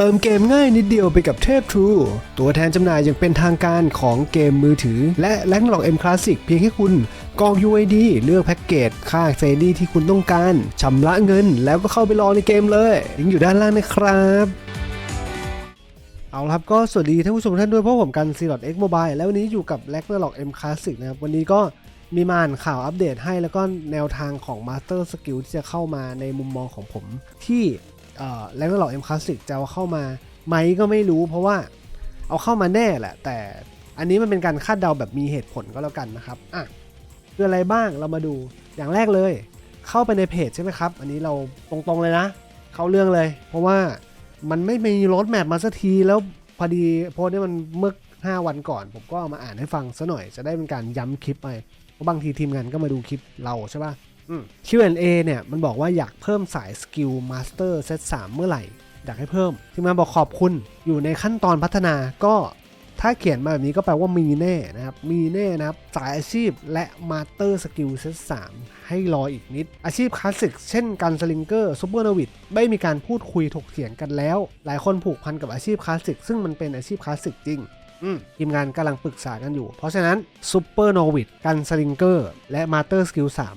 เติมเกมง่ายนิดเดียวไปกับเทพ True ตัวแทนจำหน่ายอย่างเป็นทางการของเกมมือถือ และแลกหลอก M Classic เพียงแค่คุณกรอก UID เลือกแพ็กเกจ ค่าเซรีที่คุณต้องการชำระเงิน แล้วก็เข้าไปรอในเกมเลยลิงก์อยู่ด้านล่างนะครับเอาครับก็สวัสดีท่านผู้ชมท่านด้วยเพราะผมกัน c x Mobile แล้ววันนี้อยู่กับ l a g n a r o k M Classic นะครับ วันนี้ก็มีมาอ่านข่าวอัปเดตให้แล้วก็แนวทางของ Master Skill ที่จะเข้ามาในมุมมองของผม ที่ เอ่อ l a g n a r o k M Classic จะเอาเข้ามาไหมก็ไม่รู้ เพราะว่าเอาเข้ามาแน่แหละ แต่อันนี้มันเป็นการคาดเดาแบบมีเหตุผลก็แล้วกันนะครับอะคืออะไรบ้างเรามาดูอย่างแรกเลย เข้าไปในเพจใช่ไหมครับ อันนี้เราตรงๆเลยนะ เข้าเรื่องเลย เพราะว่ามันไม่มีรถแมพมาสักทีแล้วพอดีโพสต์นี้มันเมื่อ 5 วันก่อน ผมก็เอามาอ่านให้ฟังซะหน่อย จะได้เป็นการย้ำคลิปไปเพราะบางทีทีมงานก็มาดูคลิปเราใช่ป่ะ Q&A เนี่ยมันบอกว่าอยากเพิ่มสายสกิลมาสเตอร์เซต3เมื่อไหร่ อยากให้เพิ่มทีมงานบอกขอบคุณอยู่ในขั้นตอนพัฒนาก็ถ้าเขียนมาแบบนี้ก็แปลว่ามีแน่นะครับ มีแน่นะครับ สายอาชีพและมาสเตอร์สกิลเซต3ให้รออีกนิด อาชีพคลาสสิกเช่นการสลิงเกอร์ซูเปอร์นวิดไม่มีการพูดคุยถกเถียงกันแล้ว หลายคนผูกพันกับอาชีพคลาสสิกซึ่งมันเป็นอาชีพคลาสสิกจริงอืมทีมงานกำลังปรึกษากันอยู่ เพราะฉะนั้นซูเปอร์โนวิดกันสลิงเกอร์และมาสเตอร์สกิล3ม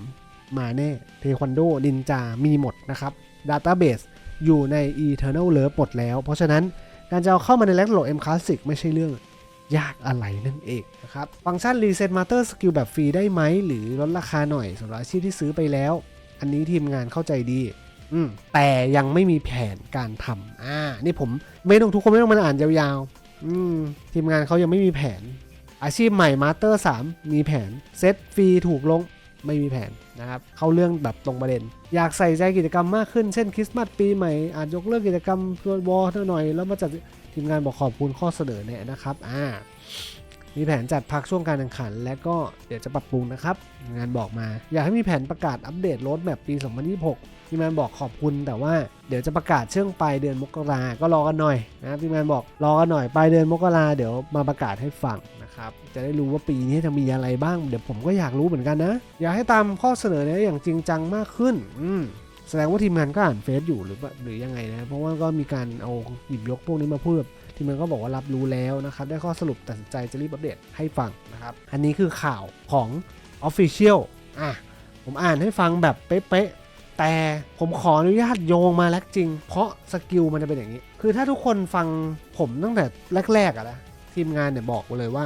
มาแน่เทควันโดนินจามีหมดนะครับดัตต้าเบสอยู่ใน Eternal Love หมดแล้ว เพราะฉะนั้นการจะเอาเข้ามาในแล็กโหลด M Classic ไม่ใช่เรื่องยากอะไรนั่นเองนะครับ ฟังก์ชัน Reset Master Skill แบบฟรีได้ไหม หรือลดราคาหน่อยสำหรับอาชีพที่ซื้อไปแล้ว อันนี้ทีมงานเข้าใจดี อืม แต่ยังไม่มีแผนการทำอ่า นี่ผมไม่ต้องทุกคนไม่ต้องมาอ่านยาวๆ อืม ทีมงานเขายังไม่มีแผน อาชีพใหม่ Master 3มีแผน เซตฟรีถูกลง ไม่มีแผนนะครับ เข้าเรื่องแบบตรงประเด็น อยากใส่ใจกิจกรรมมากขึ้น เช่นคริสต์มาสปีใหม่ อาจยกเลิกกิจกรรมวอลหน่อย แล้วมาจัดทีมงานบอกขอบคุณข้อเสนอเนี่ยนะครับ อ่า มีแผนจัดพักช่วงการแข่งขัน และก็เดี๋ยวจะปรับปรุงนะครับ งานบอกมา อยากให้มีแผนประกาศอัปเดตรถแมปปี 2026ทีมงานบอกขอบคุณแต่ว่าเดี๋ยวจะประกาศช่วงปลายเดือนมกราก็รอกันหน่อยนะครับทีมงานบอกรอกันหน่อยปลายเดือนมกราเดี๋ยวมาประกาศให้ฟังนะครับจะได้รู้ว่าปีนี้จะมีอะไรบ้าง เดี๋ยวผมก็อยากรู้เหมือนกันนะ อยากให้ตามข้อเสนอแนะอย่างจริงจังมากขึ้นอืมแสดงว่าทีมงานก็อ่านเฟซอยู่หรือว่าหรือยังไงนะเพราะว่าก็มีการเอาหยิบยกพวกนี้มาพูดแบบ ทีมงานก็บอกว่ารับรู้แล้วนะครับ ได้ข้อสรุปตัดสินใจจะรีบอัปเดตให้ฟังนะครับ อันนี้คือข่าวของ Official อะ ผมอ่านให้ฟังแบบเป๊ะๆ แต่ผมขออนุญาตโยงมาแล้วจริง เพราะสกิลมันจะเป็นอย่างนี้ คือถ้าทุกคนฟังผมตั้งแต่แรกๆอะนะทีมงานเนี่ยบอกเลยว่า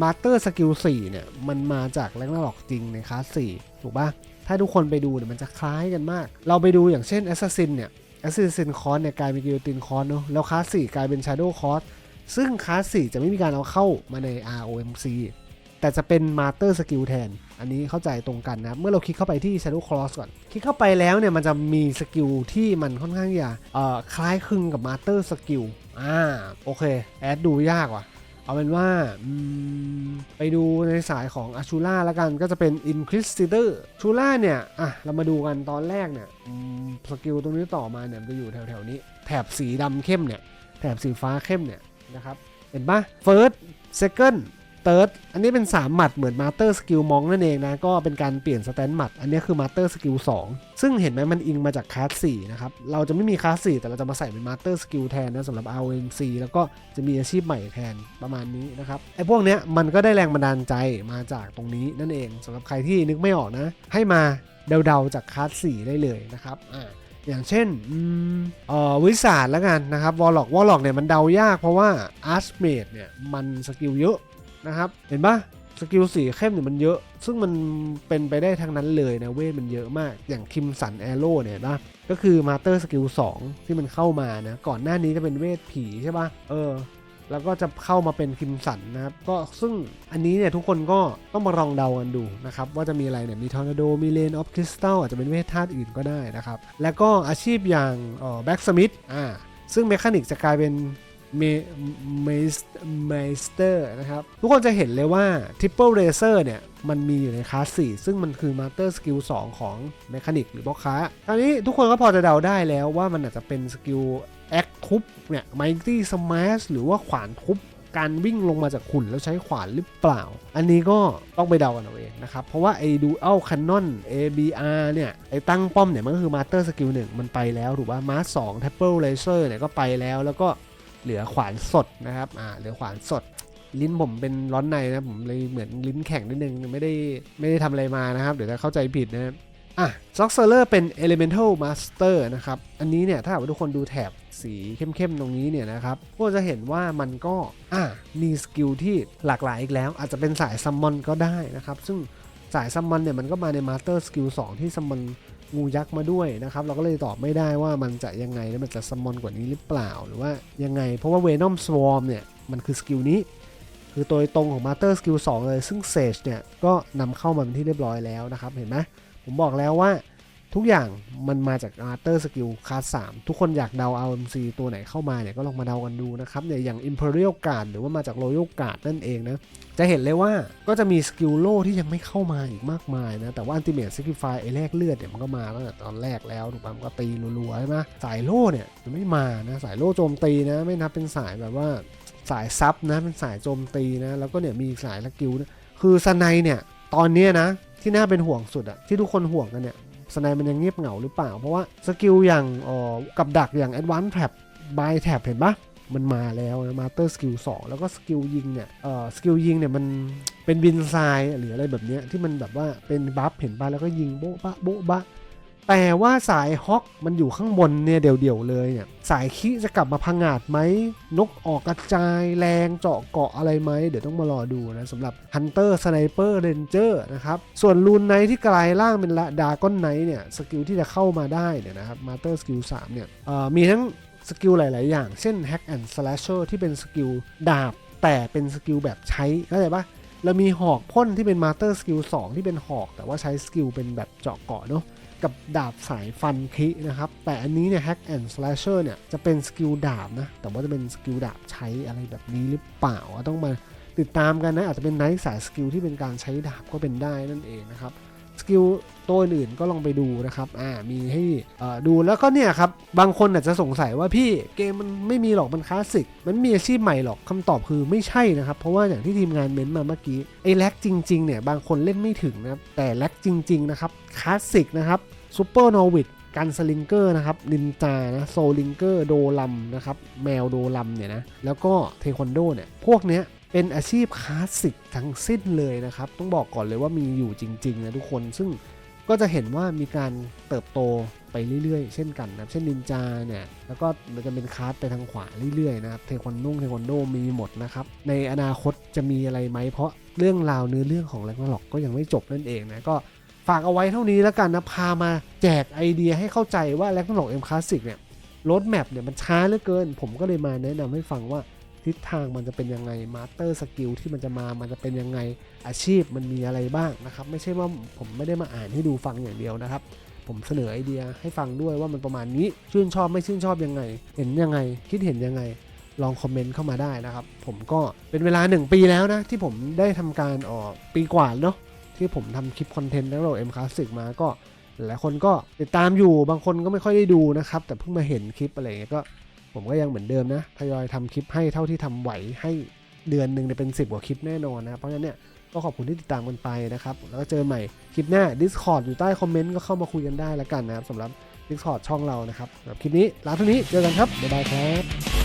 Master Skill 4เนี่ย มันมาจากแรงหลอกจริงในคลาส4ถูกปะถ้าทุกคนไปดูเนี่ยมันจะคล้ายกันมาก เราไปดูอย่างเช่น Assassin เนี่ย Assassin c o r s เนี่ยกลายเป็นกิโยตินคอร์สเนอะแล้วคลาส4กลายเป็น Shadow c o r s ซึ่งคลาส4จะไม่มีการเอาเข้ามาใน ROMC แต่จะเป็น Master Skill แทน อันนี้เข้าใจตรงกันนะ เมื่อเราคลิกเข้าไปที่ Shadow Cross ก่อน คลิกเข้าไปแล้วเนี่ยมันจะมีสกิลที่มันค่อนข้างจะคล้ายคลึงกับ Master Skill อ่าโอเค แอดดูยากว่ะ เอาเป็นว่าไปดูในสายของอาชูล่าแล้วกันก็จะเป็น Inquisitor ชูล่าเนี่ยอะเรามาดูกันตอนแรกเนี่ยสกิลตรงนี้ต่อมาเนี่ยจะอยู่แถวๆนี้ แถบสีดำเข้มเนี่ย แถบสีฟ้าเข้มเนี่ยนะครับ เห็นปะ First Second Third อันนี้เป็น 3 หมัดเหมือน Master Skill มองนั่นเองนะ ก็เป็นการเปลี่ยนสแตนหมัด อันนี้คือ Master Skill 2ซึ่งเห็นไหมมันอิงมาจากคลาส4นะครับ เราจะไม่มีคลาส4แต่เราจะมาใส่เป็น Master Skill แทนนะสำหรับ ROMC แล้วก็จะมีอาชีพใหม่แทนประมาณนี้นะครับไอ้พวกเนี้ยมันก็ได้แรงบันดาลใจมาจากตรงนี้นั่นเองสำหรับใครที่นึกไม่ออกนะ ให้มาเดาๆจากคลาส4ได้เลยนะครับอ่าอย่างเช่นอืมเอ่อวิสาดแล้วกันนะครับวอลล็อกวอลล็อกเนี่ยมันเดายากเพราะว่าอาร์ชเมดเนี่ยมันสกิลเยอะ นะครับ เห็นปะสกิลสีเข้มเนี่ยมันเยอะ ซึ่งมันเป็นไปได้ทั้งนั้นเลยนะเวทมันเยอะมาก อย่างคิมสันแอโร่เนี่ยนะก็คือมาสเตอร์สกิล2ที่มันเข้ามานะ ก่อนหน้านี้จะเป็นเวทผีใช่ปะเออ แล้วก็จะเข้ามาเป็นคิมสันนะครับ ก็ซึ่งอันนี้เนี่ยทุกคนก็ต้องมาลองเดากันดูนะครับ ว่าจะมีอะไรเนี่ย มีทอร์นาโด มีเลนออฟคริสตัลอาจจะเป็นเวทธาตุอื่นก็ได้นะครับ แล้วก็อาชีพอย่างแบ็กสมิธอ่าซึ่งเมคานิกจะกลายเป็น เมเมสเมสเตอร์นะครับ ทุกคนจะเห็นเลยว่า Triple Racer เนี่ย มันมีอยู่ในคลาส 4 ซึ่งมันคือ Master Skill 2 ของเมคานิกหรือบ็อกค้าคราวนี้ทุกคนก็พอจะเดาได้แล้วว่ามันอาจจะเป็นสกิลแอคทุบเนี่ย Mighty Smash หรือว่าขวานทุบการวิ่งลงมาจากหุ่นแล้วใช้ขวานหรือเปล่า อันนี้ก็ต้องไปเดากันเอาเองนะครับ เพราะว่าไอ้ Dual Cannon ABR เนี่ย ไอ้ตั้งป้อมเนี่ย มันก็คือ Master Skill 1มันไปแล้ว ถูกป่ะ Master 2 Taper Laser เนี่ยก็ไปแล้ว แล้วก็ เหลือขวานสดนะครับอ่าเหลือขวานสด ลิ้นผมเป็นร้อนในนะผมเลยเหมือนลิ้นแข็งนิดนึงไม่ได้ไม่ได้ทำอะไรมานะครับ เดี๋ยวจะเข้าใจผิดนะครับอะ s o c k s e r เป็น Elemental Master นะครับ อันนี้เนี่ยถ้าหากว่าทุกคนดูแถบสีเข้มๆ ตรงนี้เนี่ยนะครับก็จะเห็นว่ามันก็อะมีสกิลที่หลากหลายอีกแล้ว อาจจะเป็นสายซัมมอนก็ได้นะครับ ซึ่งสายซัมมอนเนี่ยมันก็มาใน Master Skill 2 ที่ซัมมอน งูยักษ์มาด้วยนะครับ เราก็เลยตอบไม่ได้ว่ามันจะยังไงแล้วมันจะซัมมอนกว่านี้หรือเปล่าหรือว่ายังไง เพราะว่าเวนอมสวอมเนี่ย มันคือสกิลนี้ คือตัวตรงของ Master Skill 2เลย ซึ่งเซจเนี่ย ก็นำเข้ามาเป็นที่เรียบร้อยแล้วนะครับ เห็นไหมผมบอกแล้วว่า ทุกอย่างมันมาจาก Master Skill คลาส3ทุกคนอยากเดา RMC ตัวไหนเข้ามาเนี่ยก็ลองมาเดากันดูนะครับเนี่ยอย่าง Imperial Guard หรือว่ามาจาก Royal Guard นั่นเองนะ จะเห็นเลยว่าก็จะมีสกิลโล่ที่ยังไม่เข้ามาอีกมากมายนะ แต่ว่า Ultimate Sacrifice ไอ้แรกเลือดเนี่ยมันก็มาตั้งแต่ตอนแรกแล้วถูกป่ะมันก็ตีรัวๆใช่ไหมสายโล่เนี่ยมันไม่มานะสายโล่โจมตีนะ ไม่นับเป็นสายแบบว่าสายซับนะเป็นสายโจมตีนะแล้วก็เนี่ยมีสายสกิลนะคือสไนเนี่ยตอนเนี้ยนะที่น่าเป็นห่วงสุดอะที่ทุกคนห่วงกันเนี่ย สไนมันยังเงียบเหงาหรือเปล่า เพราะว่าสกิลอย่างออกับดักอย่าง Advanced Trap by Trap เห็นปะมันมาแล้วนะ Master Skill 2แล้วก็สกิลยิงเนี่ยเอ่อสกิลยิงเนี่ยมันเป็นบินทรายหรืออะไรแบบเนี้ยที่มันแบบว่าเป็นบัฟเห็นปะแล้วก็ยิงโบ๊ะบะโบ๊ะบะ แต่ว่าสายฮอกมันอยู่ข้างบนเนี่ยเดี่ยวๆเลยเนี่ยสายขี้จะกลับมาพังงาดไหมนกออกกระจายแรงเจาะเกาะอะไรไหมเดี๋ยวต้องมารอดูนะสำหรับฮันเตอร์สไนเปอร์เรนเจอร์นะครับส่วนลูนไนที่กลายร่างเป็นละดาก้อนไนเนี่ยสกิลที่จะเข้ามาได้เนี่ยนะครับมาเตอร์สกิล3เนี่ยมีทั้งสกิลหลาย ๆ อย่าง เช่น Hack and Slasher ที่เป็นสกิลดาบ แต่เป็นสกิลแบบใช้เข้าใจปะเรามีหอกพ่นที่เป็นมาเตอร์สกิล2ที่เป็นหอก แต่ว่าใช้สกิลเป็นแบบเจาะเกาะเนาะ กับดาบสายฟันคินะครับ แต่อันนี้เนี่ย Hack and Slasher เนี่ยจะเป็นสกิลดาบนะ แต่ว่าจะเป็นสกิลดาบใช้อะไรแบบนี้หรือเปล่าต้องมาติดตามกันนะ อาจจะเป็นไนท์สายสกิลที่เป็นการใช้ดาบก็เป็นได้นั่นเองนะครับ สกิลตัวอื่นก็ลองไปดูนะครับอ่ามีให้อ่อดูแล้วก็เนี่ยครับ บางคนอาจจะสงสัยว่าพี่เกมมันไม่มีหรอกมันคลาสสิก มันมีอาชีพใหม่หรอกคำตอบคือไม่ใช่นะครับ เพราะว่าอย่างที่ทีมงานเม้นต์มาเมื่อกี้ไอ้แล็กจริง ๆ เนี่ย บางคนเล่นไม่ถึงนะครับ แต่แล็กจริง ๆ นะครับคลาสสิกนะครับซูเปอร์โนวิดกันสลิงเกอร์นะครับนินจานะโซลิงเกอร์โดลัมนะครับแมวโดลัมเนี่ยนะแล้วก็เทควันโดเนี่ยพวกเนี้ย เป็นอาชีพคลาสสิกทั้งสิ้นเลยนะครับ ต้องบอกก่อนเลยว่ามีอยู่จริงๆนะทุกคน ซึ่งก็จะเห็นว่ามีการเติบโตไปเรื่อยๆ เช่นกันนะ เช่นนินจาเนี่ย แล้วก็มันจะเป็นคลาสไปทางขวาเรื่อยๆนะครับ เทควันนุ่งเทควันโดมีหมดนะครับ ในอนาคตจะมีอะไรไหม เพราะเรื่องราวเนื้อเรื่องของแร็กนาล็อกก็ยังไม่จบนั่นเองนะ ก็ฝากเอาไว้เท่านี้แล้วกันนะ พามาแจกไอเดียให้เข้าใจว่าแร็กนาล็อกเอ็มคลาสสิกเนี่ยรถแมพเนี่ยมันช้าเหลือเกิน ผมก็เลยมาแนะนำให้ฟังว่า ทิศทางมันจะเป็นยังไงมาสเตอร์สกิลที่มันจะมามันจะเป็นยังไงอาชีพมันมีอะไรบ้างนะครับไม่ใช่ว่าผมไม่ได้มาอ่านให้ดูฟังอย่างเดียวนะครับ ผมเสนอไอเดียให้ฟังด้วยว่ามันประมาณนี้ชื่นชอบไม่ชื่นชอบยังไง เห็นยังไง คิดเห็นยังไงลองคอมเมนต์เข้ามาได้นะครับ ผมก็เป็นเวลา 1 ปีแล้วนะ ที่ผมได้ทำการออกปีกว่าเนาะที่ผมทำคลิปคอนเทนต์แล้วเราเอ็มคลาสสิกมาก็ หลายคนก็ติดตามอยู่บางคนก็ไม่ค่อยได้ดูนะครับ แต่เพิ่งมาเห็นคลิปอะไรอย่างเงี้ยก็ ผมก็ยังเหมือนเดิมนะทยอยทำคลิปให้เท่าที่ทำไหวให้เดือนหนึ่งเนี่ยเป็น 10 กว่าคลิปแน่นอนนะเพราะฉะนั้นเนี่ยก็ขอบคุณที่ติดตามกันไปนะครับ แล้วก็เจอใหม่คลิปหน้า Discord อยู่ใต้คอมเมนต์ก็เข้ามาคุยกันได้แล้วกันนะครับสำหรับ Discord ช่องเรานะครับสำหรับคลิปนี้ลาเท่านี้เจอกันครับบ๊ายบายครับ